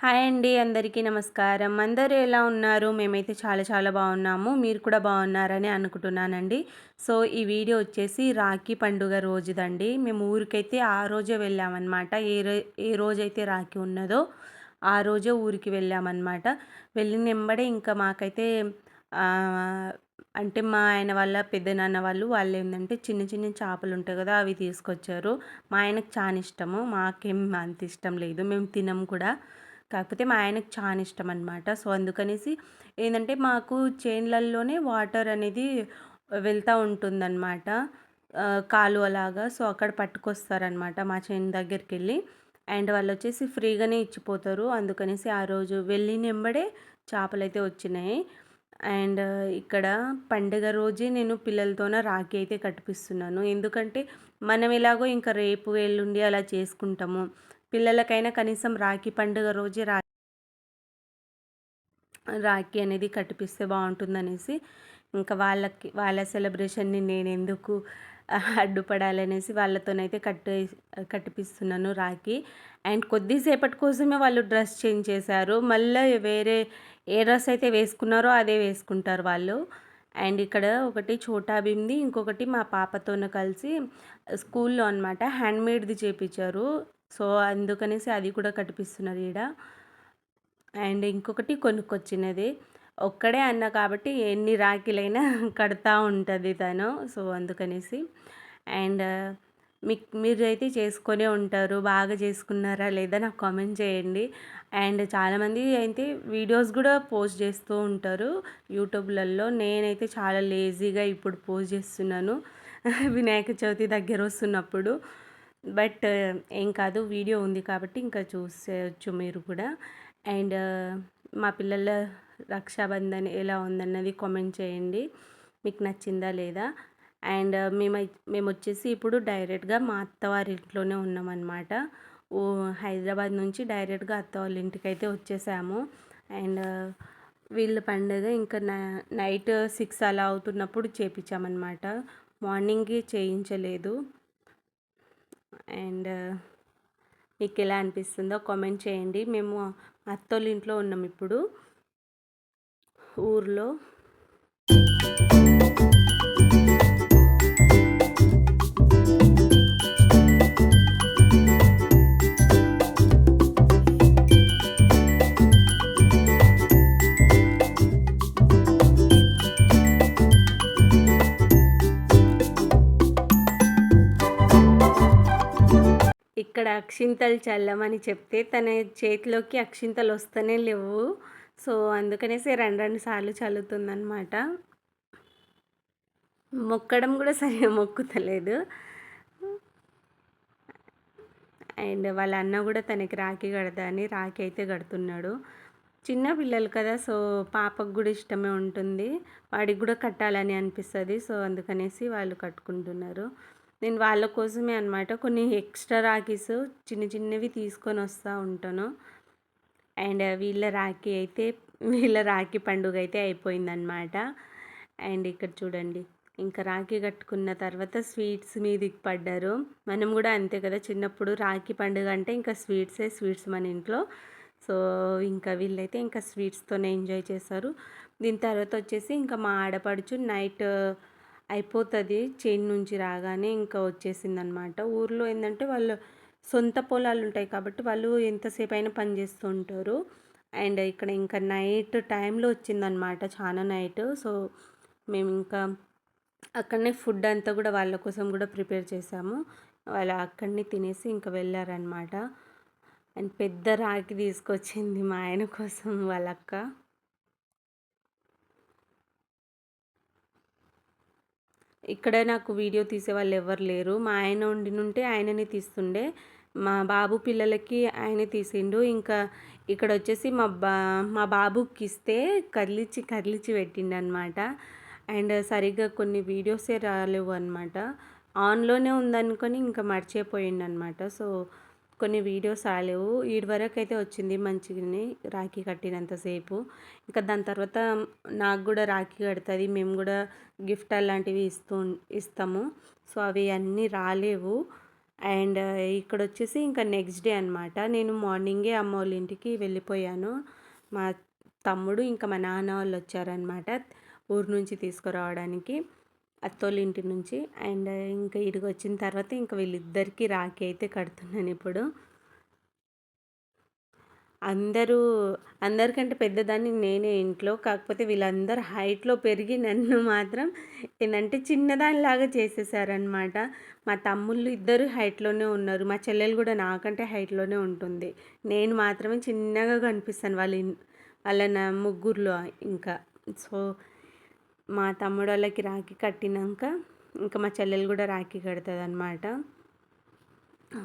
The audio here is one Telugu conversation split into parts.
హాయ్ అండి అందరికీ నమస్కారం. అందరూ ఎలా ఉన్నారు? మేమైతే చాలా చాలా బాగున్నాము. మీరు కూడా బాగున్నారని అనుకుంటున్నానండి. సో ఈ వీడియో వచ్చేసి రాఖీ పండుగ రోజుదండి. మేము ఊరికైతే ఆ రోజే వెళ్ళామన్నమాట. ఏ రో ఏ రోజైతే రాఖీ ఉన్నదో ఆ రోజే ఊరికి వెళ్ళామన్నమాట. వెళ్ళిన వెంబడే ఇంకా మాకైతే అంటే మా ఆయన వాళ్ళ పెద్దనాన్న వాళ్ళు వాళ్ళు ఏంటంటే చిన్న చిన్న చేపలు ఉంటాయి కదా అవి తీసుకొచ్చారు. మా ఆయనకు చాలా ఇష్టము. మాకేం అంత ఇష్టం లేదు. మేము తినము కూడా. కాకపోతే మా ఆయనకు చాలా ఇష్టం అనమాట సో అందుకనేసి ఏంటంటే మాకు చేన్లల్లోనే వాటర్ అనేది వెళ్తూ ఉంటుందన్నమాట. కాలువలాగా. సో అక్కడ పట్టుకొస్తారనమాట మా చేను దగ్గరికి వెళ్ళి అండ్ వాళ్ళు వచ్చేసి ఫ్రీగానే ఇచ్చిపోతారు. అందుకనేసి ఆ రోజు వెళ్ళినెంబడే చేపలు అయితే వచ్చినాయి. అండ్ ఇక్కడ పండుగ రోజే నేను పిల్లలతోన రాఖీ అయితే కట్టిపిస్తున్నాను. ఎందుకంటే మనం ఎలాగో ఇంకా రేపు ఎల్లుండి అలా చేసుకుంటాము. పిల్లలకైనా కనీసం రాఖీ పండుగ రోజే రా రాఖీ అనేది కట్టిపిస్తే బాగుంటుందనేసి ఇంకా వాళ్ళకి వాళ్ళ సెలబ్రేషన్ని నేను ఎందుకు అడ్డుపడాలనేసి వాళ్ళతోనైతే కట్టి కట్టిపిస్తున్నాను రాఖీ. అండ్ కొద్దిసేపటి కోసమే వాళ్ళు డ్రెస్ చేంజ్ చేశారు. మళ్ళీ వేరే ఏ డ్రెస్ అయితే వేసుకున్నారో అదే వేసుకుంటారు వాళ్ళు. అండ్ ఇక్కడ ఒకటి చోటా బింది ఇంకొకటి మా పాపతోన కలిసి స్కూల్లో అనమాట హ్యాండ్మేడ్ది చేపించారు సో అందుకనేసి అది కూడా కట్టిపిస్తున్నారు ఈడ. అండ్ ఇంకొకటి కొనుక్కొచ్చినది. ఒక్కడే అన్న కాబట్టి ఎన్ని రాఖీలైనా కడతా ఉంటుంది తను. సో అందుకనేసి. అండ్ మీకు మీరు అయితే చేసుకొనే ఉంటారు బాగా చేసుకున్నారా లేదా నాకు కామెంట్ చేయండి. అండ్ చాలామంది అయితే వీడియోస్ కూడా పోస్ట్ చేస్తూ ఉంటారు యూట్యూబ్లలో నేనైతే చాలా లేజీగా ఇప్పుడు పోస్ట్ చేస్తున్నాను. వినాయక చవితి దగ్గర వస్తున్నప్పుడు. బట్ ఏం కాదు వీడియో ఉంది కాబట్టి ఇంకా చూసేయచ్చు మీరు కూడా. అండ్ మా పిల్లల రక్షాబంధన్ ఎలా ఉందన్నది కామెంట్ చేయండి. మీకు నచ్చిందా లేదా? అండ్ మేము మేము వచ్చేసి ఇప్పుడు డైరెక్ట్గా మా అత్తవారి ఇంట్లోనే ఉన్నామన్నమాట. ఓ హైదరాబాద్ నుంచి డైరెక్ట్గా అత్త వాళ్ళ ఇంటికి అయితే వచ్చేసాము. అండ్ వీళ్ళ పండుగ ఇంకా నైట్ సిక్స్ అలా అవుతున్నప్పుడు చేపించామన్నమాట మార్నింగే చేయించలేదు. అండ్ మీకు ఎలా అనిపిస్తుందో కామెంట్ చేయండి. మేము అత్తోళ్ళ ఇంట్లో ఉన్నాం ఇప్పుడు. ఊర్లో ఇక్కడ అక్షింతలు చల్లమని చెప్తే తన చేతిలోకి అక్షింతలు వస్తూనే లేవు. సో అందుకనేసి రెండు రెండు సార్లు చల్లుతుందనమాట మొక్కడం కూడా సరిగా మొక్కుతలేదు. అండ్ వాళ్ళ అన్న కూడా తనకి రాఖీ కడతా అని రాఖీ అయితే కడుతున్నాడు. చిన్న పిల్లలు కదా సో పాపకు కూడా ఇష్టమే ఉంటుంది. వాడికి కూడా కట్టాలని అనిపిస్తుంది. సో అందుకనేసి వాళ్ళు కట్టుకుంటున్నారు. నేను వాళ్ళ కోసమే అనమాట కొన్ని ఎక్స్ట్రా రాఖీస్ చిన్న చిన్నవి తీసుకొని వస్తూ ఉంటాను. అండ్ వీళ్ళ రాఖీ అయితే వీళ్ళ రాఖీ పండుగ అయితే అయిపోయిందనమాట అండ్ ఇక్కడ చూడండి ఇంకా రాఖీ కట్టుకున్న తర్వాత స్వీట్స్ మీదకి పడ్డారు. మనం కూడా అంతే కదా చిన్నప్పుడు రాఖీ పండుగ అంటే ఇంకా స్వీట్సే స్వీట్స్ మన ఇంట్లో. సో ఇంకా వీళ్ళైతే ఇంకా స్వీట్స్తోనే ఎంజాయ్ చేస్తారు. దీని తర్వాత వచ్చేసి ఇంకా మా ఆడపడుచు నైట్ అయిపోతుంది. చేను నుంచి రాగానే ఇంకా వచ్చేసింది అనమాట ఊర్లో ఏంటంటే వాళ్ళు సొంత పొలాలు ఉంటాయి కాబట్టి వాళ్ళు ఎంతసేపు అయినా పని చేస్తూ ఉంటారు. అండ్ ఇక్కడ ఇంకా నైట్ టైంలో వచ్చిందనమాట చాలా నైట్. సో మేము ఇంకా అక్కడనే ఫుడ్ అంతా కూడా వాళ్ళ కోసం కూడా ప్రిపేర్ చేసాము. వాళ్ళు అక్కడనే తినేసి ఇంకా వెళ్ళారనమాట. అండ్ పెద్ద రాగి తీసుకొచ్చింది మా ఆయన కోసం వాళ్ళక్క. ఇక్కడ నాకు వీడియో తీసే వాళ్ళు ఎవరు లేరు. మా ఆయన ఉంటే ఆయననే తీస్తుండే. మా బాబు పిల్లలకి ఆయనే తీసిండు. ఇంకా ఇక్కడ వచ్చేసి మా బా మా బాబుకి ఇస్తే కదిలిచ్చి కదిలిచ్చి పెట్టిండు అనమాట అండ్ సరిగ్గా కొన్ని వీడియోసే రాలేవు అనమాట ఆన్లోనే ఉందనుకొని ఇంకా మర్చిపోయిండు అనమాట సో కొన్ని వీడియోస్ రాలేవు. ఈడి వరకు అయితే వచ్చింది మంచిగానే రాఖీ కట్టినంతసేపు ఇంకా దాని తర్వాత నాకు కూడా రాఖీ కడుతుంది. మేము కూడా గిఫ్ట్ అలాంటివి ఇస్తూ ఇస్తాము. సో అవి అన్నీ రాలేవు. అండ్ ఇక్కడ వచ్చేసి ఇంకా నెక్స్ట్ డే అనమాట నేను మార్నింగే అమ్మ వాళ్ళ ఇంటికి వెళ్ళిపోయాను. మా తమ్ముడు ఇంకా మా నాన్న వాళ్ళు వచ్చారనమాట ఊరు నుంచి తీసుకురావడానికి. అత్తోళ్ళ ఇంటి నుంచి. అండ్ ఇంకా ఇడికి వచ్చిన తర్వాత ఇంకా వీళ్ళిద్దరికీ రాఖీ అయితే కడుతున్నాను ఇప్పుడు. అందరూ అందరికంటే పెద్దదాన్ని నేనే ఇంట్లో. కాకపోతే వీళ్ళందరూ హైట్లో పెరిగి నన్ను మాత్రం ఏంటంటే చిన్నదానిలాగా చేసేసారనమాట మా తమ్ముళ్ళు ఇద్దరు హైట్లోనే ఉన్నారు. మా చెల్లెలు కూడా నాకంటే హైట్లోనే ఉంటుంది. నేను మాత్రమే చిన్నగా కనిపిస్తాను వాళ్ళ వాళ్ళ నా ముగ్గురులో ఇంకా. సో మా తమ్ముడు వాళ్ళకి రాఖీ కట్టినాక ఇంకా మా చెల్లెలు కూడా రాఖీ కడుతుంది అనమాట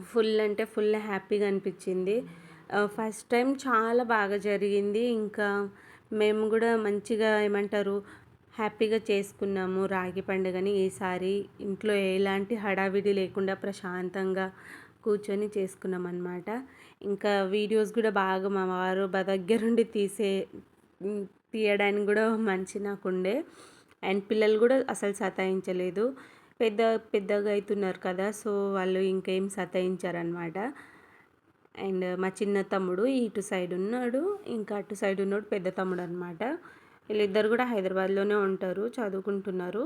ఫుల్ అంటే ఫుల్ హ్యాపీగా అనిపించింది. ఫస్ట్ టైం చాలా బాగా జరిగింది. ఇంకా మేము కూడా మంచిగా ఏమంటారు హ్యాపీగా చేసుకున్నాము రాగి పండుగని. ఈసారి ఇంట్లో ఎలాంటి హడావిడి లేకుండా ప్రశాంతంగా కూర్చొని చేసుకున్నాం అనమాట ఇంకా వీడియోస్ కూడా బాగా మా వారు దగ్గరుండి తీసే తీయడానికి కూడా మంచి నాకు ఉండే అండ్ పిల్లలు కూడా అసలు సతాయించలేదు. పెద్ద పెద్దగా అవుతున్నారు కదా సో వాళ్ళు ఇంకేం సతాయించారనమాట అండ్ మా చిన్న తమ్ముడు ఇటు సైడ్ ఉన్నాడు ఇంకా అటు సైడ్ ఉన్నాడు పెద్ద తమ్ముడు అనమాట వీళ్ళిద్దరు కూడా హైదరాబాద్లోనే ఉంటారు చదువుకుంటున్నారు.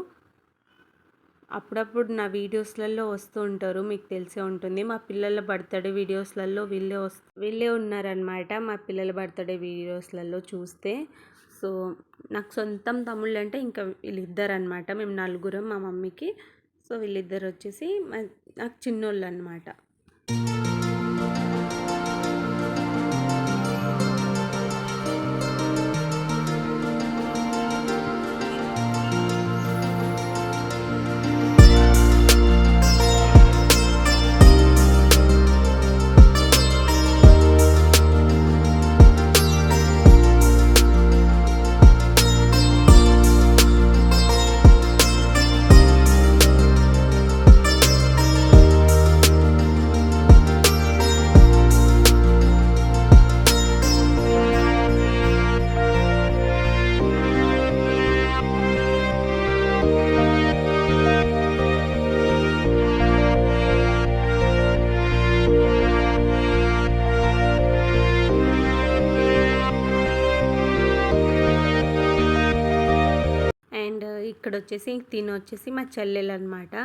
అప్పుడప్పుడు నా వీడియోస్లలో వస్తూ ఉంటారు మీకు తెలిసే ఉంటుంది. మా పిల్లల బర్త్డే వీడియోస్లలో వీళ్ళే వస్తు వీళ్ళే ఉన్నారనమాట మా పిల్లల బర్త్డే వీడియోస్లలో చూస్తే. సో నాకు సొంతం తమ్ముళ్ళు అంటే ఇంకా వీళ్ళిద్దరు అనమాట మేము నలుగురం మా మమ్మీకి. సో వీళ్ళిద్దరు వచ్చేసి నాకు చిన్నోళ్ళు అనమాట ఇక్కడ వచ్చేసి తిని వచ్చేసి మా చెల్లెలు అనమాట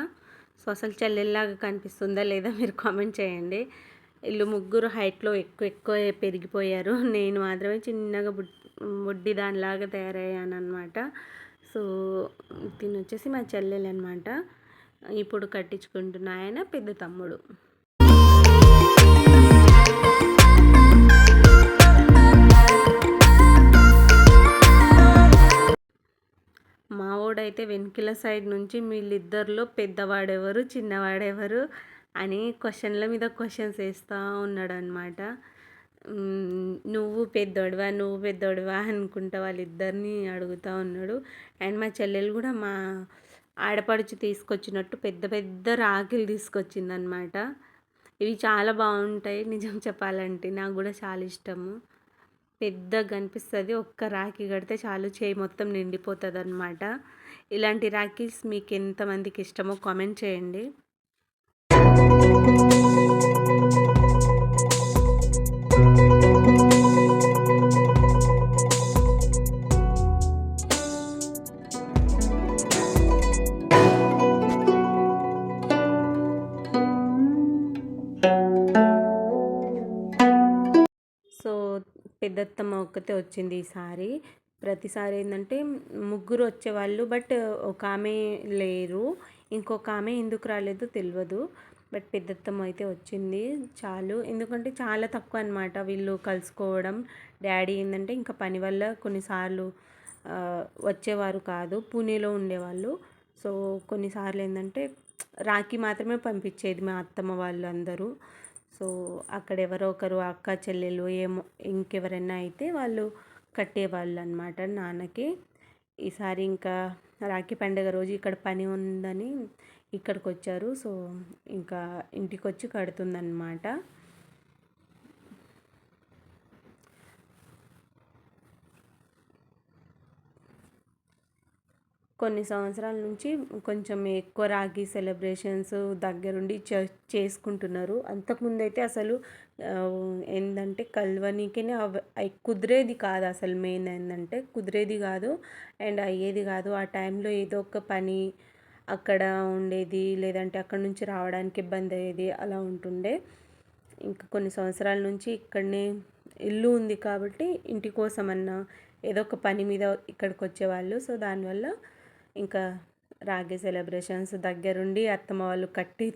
సో అసలు చెల్లెల్లాగా కనిపిస్తుందా లేదా మీరు కామెంట్ చేయండి. వీళ్ళు ముగ్గురు హైట్లో ఎక్కువ ఎక్కువ పెరిగిపోయారు. నేను మాత్రమే చిన్నగా బుడ్డి దానిలాగా తయారయ్యాను అనమాట సో తినొచ్చేసి మా చెల్లెలు అనమాట ఇప్పుడు కట్టించుకుంటున్న ఆయన పెద్ద తమ్ముడు. మావోడైతే వెనుకల సైడ్ నుంచి వీళ్ళిద్దరిలో పెద్దవాడెవరు చిన్నవాడెవరు అని క్వశ్చన్ల మీద క్వశ్చన్స్ వేస్తూ ఉన్నాడు అనమాట నువ్వు పెద్దోడివా నువ్వు పెద్దోడివా అనుకుంటా వాళ్ళిద్దరిని అడుగుతూ ఉన్నాడు. అండ్ మా చెల్లెలు కూడా మా ఆడపడుచు తీసుకొచ్చినట్టు పెద్ద పెద్ద రాఖీలు తీసుకొచ్చిందనమాట ఇవి చాలా బాగుంటాయి నిజం చెప్పాలంటే నాకు కూడా చాలా ఇష్టము. పెద్దగా కనిపిస్తుంది ఒక్క రాఖీ కడితే చాలు చేయి మొత్తం నిండిపోతుంది అనమాట ఇలాంటి రాఖీస్ మీకు ఎంతమందికి ఇష్టమో కామెంట్ చేయండి. పెద్దత్తమ్మ ఒక్కతే వచ్చింది ఈసారి ప్రతిసారి ఏంటంటే ముగ్గురు వచ్చేవాళ్ళు బట్ ఒక ఆమె లేరు. ఇంకొక ఆమె ఎందుకు రాలేదో తెలియదు బట్ పెద్దత్తమ్మ అయితే వచ్చింది. చాలు. ఎందుకంటే చాలా తక్కువ అనమాట వీళ్ళు కలుసుకోవడం. డాడీ ఏంటంటే ఇంకా పని వల్ల కొన్నిసార్లు వచ్చేవారు కాదు. పూణేలో ఉండేవాళ్ళు. సో కొన్నిసార్లు ఏంటంటే రాఖీ మాత్రమే పంపించేది మా అత్తమ్మ వాళ్ళు అందరూ సో అక్కడ ఎవరో ఒకరు అక్క చెల్లెలు ఏమో ఇంకెవరైనా అయితే వాళ్ళు కట్టేవాళ్ళు అనమాట నాన్నకి. ఈసారి ఇంకా రాఖీ పండుగ రోజు ఇక్కడ పని ఉందని ఇక్కడికి వచ్చారు సో ఇంకా ఇంటికి వచ్చి కడుతుందన్నమాట కొన్ని సంవత్సరాల నుంచి కొంచెం ఎక్కువ రాఖీ సెలబ్రేషన్స్ దగ్గరుండి చే చేసుకుంటున్నారు. అంతకుముందైతే అయితే అసలు ఏంటంటే కలవనీకే కుదిరేది కాదు అసలు మెయిన్ ఏంటంటే కుదిరేది కాదు. అండ్ అయ్యేది కాదు. ఆ టైంలో ఏదో ఒక పని అక్కడ ఉండేది లేదంటే అక్కడ నుంచి రావడానికి ఇబ్బంది అయ్యేది అలా ఉంటుండే. ఇంకా కొన్ని సంవత్సరాల నుంచి ఇక్కడనే ఇల్లు ఉంది కాబట్టి ఇంటి కోసమన్నా ఏదో ఒక పని మీద ఇక్కడికి వచ్చేవాళ్ళు సో దానివల్ల ఇంకా రాఖీ సెలబ్రేషన్స్ దగ్గరుండి అత్తమ్మ వాళ్ళు కట్టి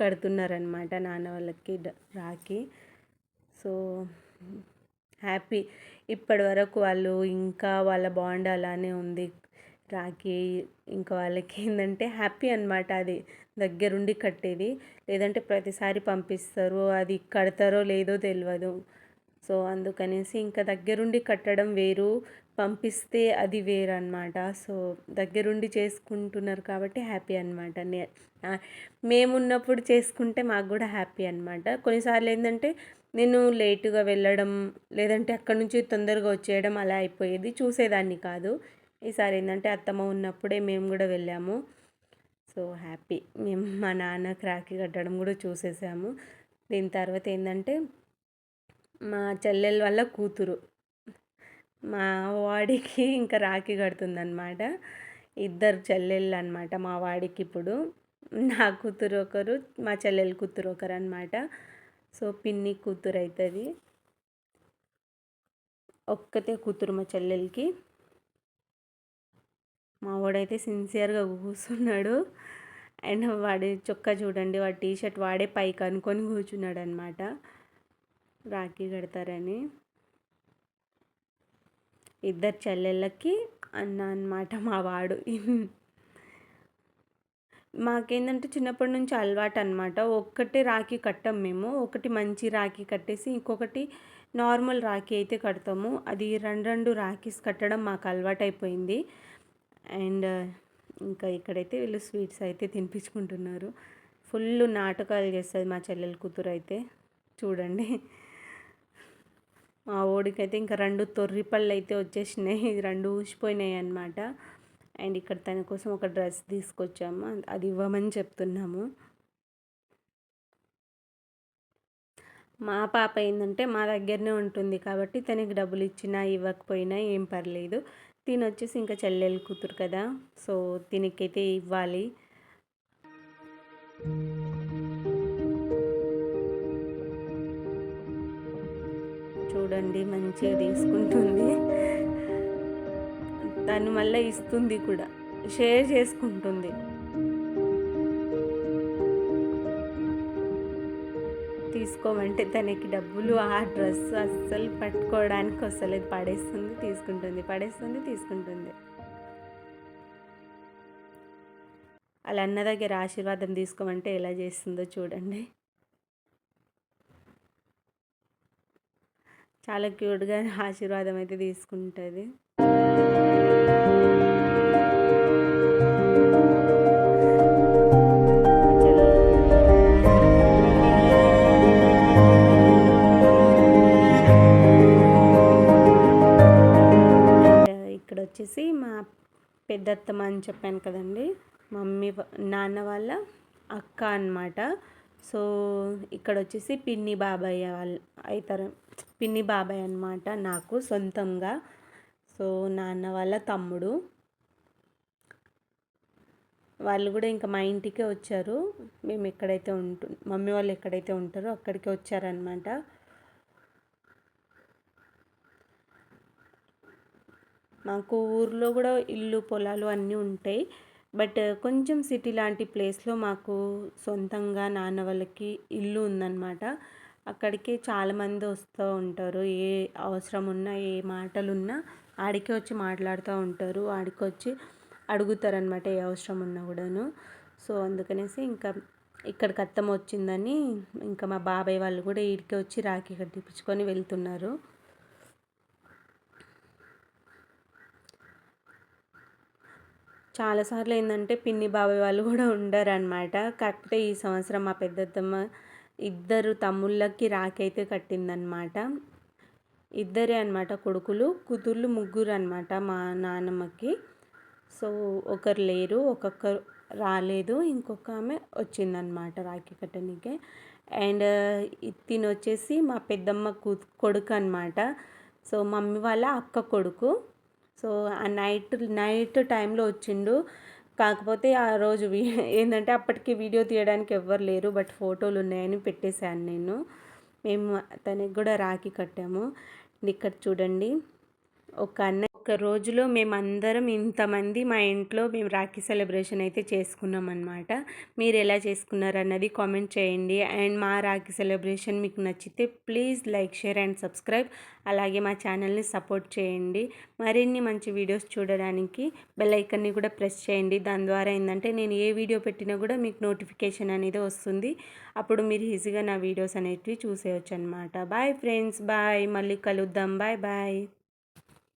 కడుతున్నారనమాట నాన్న వాళ్ళకి రాఖీ. So happy. ఇప్పటి వరకు వాళ్ళు ఇంకా వాళ్ళ బాండ్ అలానే ఉంది. రాఖీ ఇంకా వాళ్ళకి ఏంటంటే హ్యాపీ అనమాట అది. దగ్గరుండి కట్టేది. లేదంటే ప్రతిసారి పంపిస్తారు అది కడతారో లేదో తెలియదు సో అందుకనేసి ఇంకా దగ్గరుండి కట్టడం వేరు. పంపిస్తే అది వేరు అనమాట సో దగ్గరుండి చేసుకుంటున్నారు కాబట్టి హ్యాపీ అనమాట నే మేమున్నప్పుడు చేసుకుంటే మాకు కూడా హ్యాపీ అనమాట కొన్నిసార్లు ఏంటంటే నేను లేటుగా వెళ్ళడం లేదంటే అక్కడ నుంచి తొందరగా వచ్చేయడం అలా అయిపోయేది. చూసేదాన్ని కాదు. ఈసారి ఏంటంటే అత్తమ్మ ఉన్నప్పుడే మేము కూడా వెళ్ళాము. So happy. మేము మా నాన్న క్రాకి కట్టడం కూడా చూసేసాము. దీని తర్వాత ఏంటంటే మా చెల్లెల వల్ల కూతురు. మా వాడికి ఇంకా రాఖీ కడుతుందనమాట ఇద్దరు చెల్లెళ్ళు అనమాట మా వాడికి ఇప్పుడు. నా కూతురు ఒకరు మా చెల్లెలు కూతురు ఒకరు అనమాట సో పిన్ని కూతురు అవుతుంది ఒక్కతే కూతురు మా చెల్లెలకి. మా వాడైతే సిన్సియర్గా కూర్చున్నాడు అండ్ వాడి చొక్కా చూడండి వాడి టీషర్ట్ వాడే పైకి అనుకొని కూర్చున్నాడు అనమాట రాఖీ కడతారని. ఇద్దరు చెల్లెళ్ళకి అన్న అనమాట మా వాడు. మాకేంటంటే చిన్నప్పటి నుంచి అలవాటు అనమాట ఒక్కటే రాఖీ కట్టాం మేము. ఒకటి మంచి రాఖీ కట్టేసి ఇంకొకటి నార్మల్ రాఖీ అయితే కడతాము. అది రెండు రెండు రాఖీస్ కట్టడం మాకు అలవాటు అయిపోయింది అండ్ ఇంకా ఇక్కడైతే వీళ్ళు స్వీట్స్ అయితే తినిపించుకుంటున్నారు. ఫుల్ నాటకాలు చేస్తుంది మా చెల్లెల కూతురు అయితే చూడండి. మా ఓడికైతే ఇంకా రెండు తొర్రి పళ్ళు అయితే వచ్చేసినాయి. రెండు ఊసిపోయినాయి అనమాట అండ్ ఇక్కడ తన కోసం ఒక డ్రెస్ తీసుకొచ్చాము. అది ఇవ్వమని చెప్తున్నాము. మా పాప ఏంటంటే మా దగ్గరనే ఉంటుంది కాబట్టి తనకి డబ్బులు ఇచ్చినా ఇవ్వకపోయినా ఏం పర్లేదు. తిని వచ్చేసి ఇంకా చెల్లెలు కూతురు కదా. సో తినకైతే ఇవ్వాలి. చూడండి మంచిగా తీసుకుంటుంది. తను మళ్ళీ ఇస్తుంది కూడా షేర్ చేసుకుంటుంది. తీసుకోమంటే తనకి డబ్బులు ఆ డ్రెస్ అస్సలు పట్టుకోవడానికి వస్తలేదు పడేస్తుంది తీసుకుంటుంది పడేస్తుంది తీసుకుంటుంది. వాళ్ళ అన్న దగ్గర ఆశీర్వాదం తీసుకోమంటే ఎలా చేస్తుందో చూడండి. చాలా క్యూట్గా ఆశీర్వాదం అయితే తీసుకుంటుంది. ఇక్కడ వచ్చేసి మా పెద్దత్తమ్మ అని చెప్పాను కదండి. మమ్మీ నాన్న వాళ్ళ అక్క అనమాట సో ఇక్కడ వచ్చేసి పిన్ని బాబాయ్ వాళ్ళు అవుతారు పిన్ని బాబాయ్ అనమాట నాకు సొంతంగా. సో నాన్న వాళ్ళ తమ్ముడు. వాళ్ళు కూడా ఇంకా మా ఇంటికే వచ్చారు. మేము ఎక్కడైతే ఉంటు మమ్మీ వాళ్ళు ఎక్కడైతే ఉంటారో అక్కడికే వచ్చారనమాట మాకు ఊర్లో కూడా ఇల్లు పొలాలు అన్నీ ఉంటాయి. బట్ కొంచెం సిటీ లాంటి ప్లేస్లో మాకు సొంతంగా నాన్న వాళ్ళకి ఇల్లు ఉందన్నమాట. అక్కడికి చాలామంది వస్తూ ఉంటారు. ఏ అవసరం ఉన్నా ఏ మాటలు ఉన్నా ఆడికి వచ్చి మాట్లాడుతూ ఉంటారు. ఆడికి వచ్చి అడుగుతారనమాట ఏ అవసరం ఉన్నా కూడాను. సో అందుకనేసి ఇంకా ఇక్కడికి అత్తమ్మ వచ్చిందని ఇంకా మా బాబాయ్ వాళ్ళు కూడా ఇడికి వచ్చి రాఖీ కట్టించుకొని వెళ్తున్నారు. చాలాసార్లు ఏంటంటే పిన్ని బాబాయ్ వాళ్ళు కూడా ఉండరు అనమాట కాకపోతే ఈ సంవత్సరం మా పెద్దత్తమ్మ ఇద్దరు తమ్ముళ్ళకి రాకైతే కట్టిందనమాట ఇద్దరే అనమాట కొడుకులు కూతుర్లు ముగ్గురు అనమాట మా నాన్నమ్మకి. సో ఒకరు లేరు ఒక్కొక్కరు రాలేదు ఇంకొక ఆమె వచ్చిందనమాట రాఖీ కట్టనీకే. అండ్ తిని వచ్చేసి మా పెద్దమ్మ కూ కొడుకు అనమాట సో మమ్మీ వాళ్ళ అక్క కొడుకు. సో ఆ నైట్ నైట్ టైంలో వచ్చిండు. కాకపోతే ఆ రోజు ఏంటంటే అప్పటికి వీడియో తీయడానికి ఎవ్వరు లేరు బట్ ఫోటోలు ఉన్నాయని పెట్టేశాను నేను. మేము తనకి కూడా రాఖీ కట్టాము. ఇక్కడ చూడండి. ఒక అన్న ఒక రోజులో మేమందరం ఇంతమంది మా ఇంట్లో మేము రాఖీ సెలబ్రేషన్ అయితే చేసుకున్నాం అనమాట మీరు ఎలా చేసుకున్నారు అన్నది కామెంట్ చేయండి. అండ్ మా రాఖీ సెలబ్రేషన్ మీకు నచ్చితే please like share and subscribe. అలాగే మా ఛానల్ని సపోర్ట్ చేయండి. మరిన్ని మంచి వీడియోస్ చూడడానికి బెల్ ఐకన్ని కూడా ప్రెస్ చేయండి. దాని ద్వారా ఏంటంటే నేను ఏ వీడియో పెట్టినా కూడా మీకు నోటిఫికేషన్ అనేది వస్తుంది. అప్పుడు మీరు ఈజీగా నా వీడియోస్ అనేటివి చూసేయచ్చు అనమాట బాయ్ ఫ్రెండ్స్ బాయ్. మళ్ళీ కలుద్దాం. Bye bye.